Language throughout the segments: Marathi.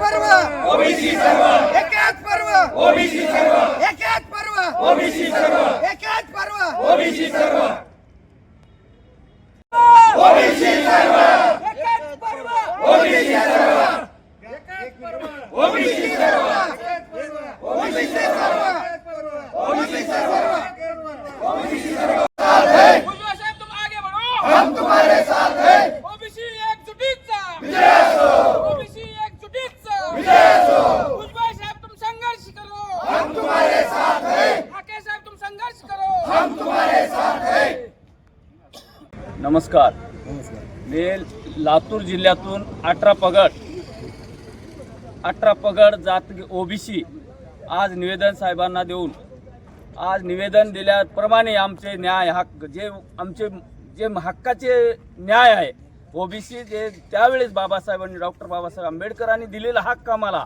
पर्व. ओबीसी सर्व. एकाच पर्व. ओबीसी सर्व. एकाच पर्व. ओबीसी सर्व. एकाच पर्व. ओबीसी सर्व. ओबीसी सर्व. एकाच पर्व. ओबीसी सर्व ओबीसी सर्व ओबीसी सर्व ओबीसी सर्व भुजबळ साहेब तुम आगे बढ़ो हम तुम्हारे साथ हैं ओबीसी एकजुटीचा विजय असो ओबीसी एकजुटीचा विजय असो भुजबळ साहेब तुम संघर्ष करो हम तुम्हारे साथ हैं ठाकरे साहेब तुम संघर्ष करो हम तुम्हारे साथ हैं। नमस्कार। मी लातूर जिल्ह्यातून अठरा पगड अठरा पगड जात ओबीसी आज निवेदन साहेबांना देऊन आज निवेदन दिल्याप्रमाणे आमचे न्याय हक्क जे आमचे जे हक्काचे न्याय आहे ओबीसी जे त्यावेळेस बाबासाहेबांनी डॉक्टर बाबासाहेब आंबेडकरांनी दिलेला हक्क आम्हाला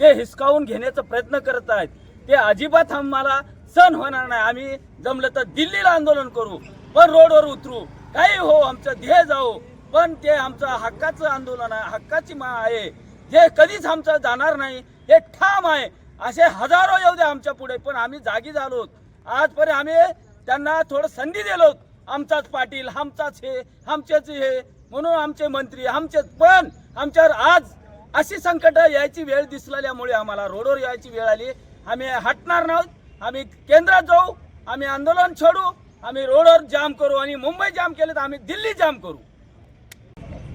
ते हिसकावून घेण्याचा प्रयत्न करत आहेत. ते अजिबात आम्हाला सण होणार नाही. आम्ही जमलं तर दिल्लीला आंदोलन करू पण रोडवर उतरू. काही हो आमचं ध्येय जाऊ पण ते आमचं हक्काचं आंदोलन आहे हक्काची मा आहे. जे कधीच आमचं जाणार नाही हे ठाम आहे. असे हजारो येऊ दे आमच्या पुढे पण आम्ही जागी झालो आजपर्यंत आम्ही त्यांना थोडं संधी दिलो आमचाच पाटील आमचाच हे आमचेच हे म्हणून आमचे मंत्री आमचेच पण आमच्यावर आज अशी संकट यायची वेळ दिसलेल्यामुळे आम्हाला रोडवर यायची वेळ आली. आम्ही हटणार नाहोत आम्ही केंद्रात जाऊ आम्ही आंदोलन छोडू आम्ही रोडवर जाम करू आणि मुंबई जाम केलं तर आम्ही दिल्ली जाम करू.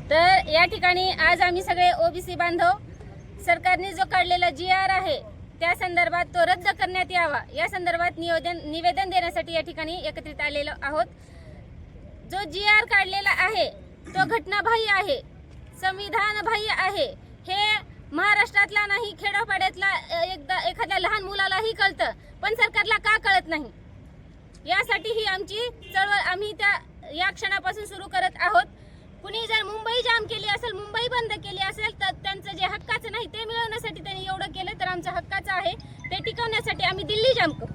तर या ठिकाणी आज आम्ही सगळे ओबीसी बांधव सरकारने जो काढलेला जी आर आहे त्या संदर्भात तो रद्द करण्यात यावा. या संदर्भात निवेदन निवेदन देण्यासाठी या ठिकाणी एकत्रित आलेलो आहोत. जो जी आर काढलेला आहे तो घटनाबाह्य आहे संविधानबाह्य आहे. हे महाराष्ट्रातला नाही खेडोपाड्यातला एकदा एखाद्या लहान मुलालाही कळतं. कळत नाही. यासाठी ही आमची चळवळ आम्ही त्या या क्षणापासून सुरू करत आहोत. कुणी जर मुंबई जाम केली असेल मुंबई बंद केली असेल तर त्यांचं जे हक्काचं नाही ते मिळवण्यासाठी त्यांनी एवढं केलं तर आमचं हक्काचं आहे. ते टिकवण्यासाठी आम्ही दिल्ली जाम करू.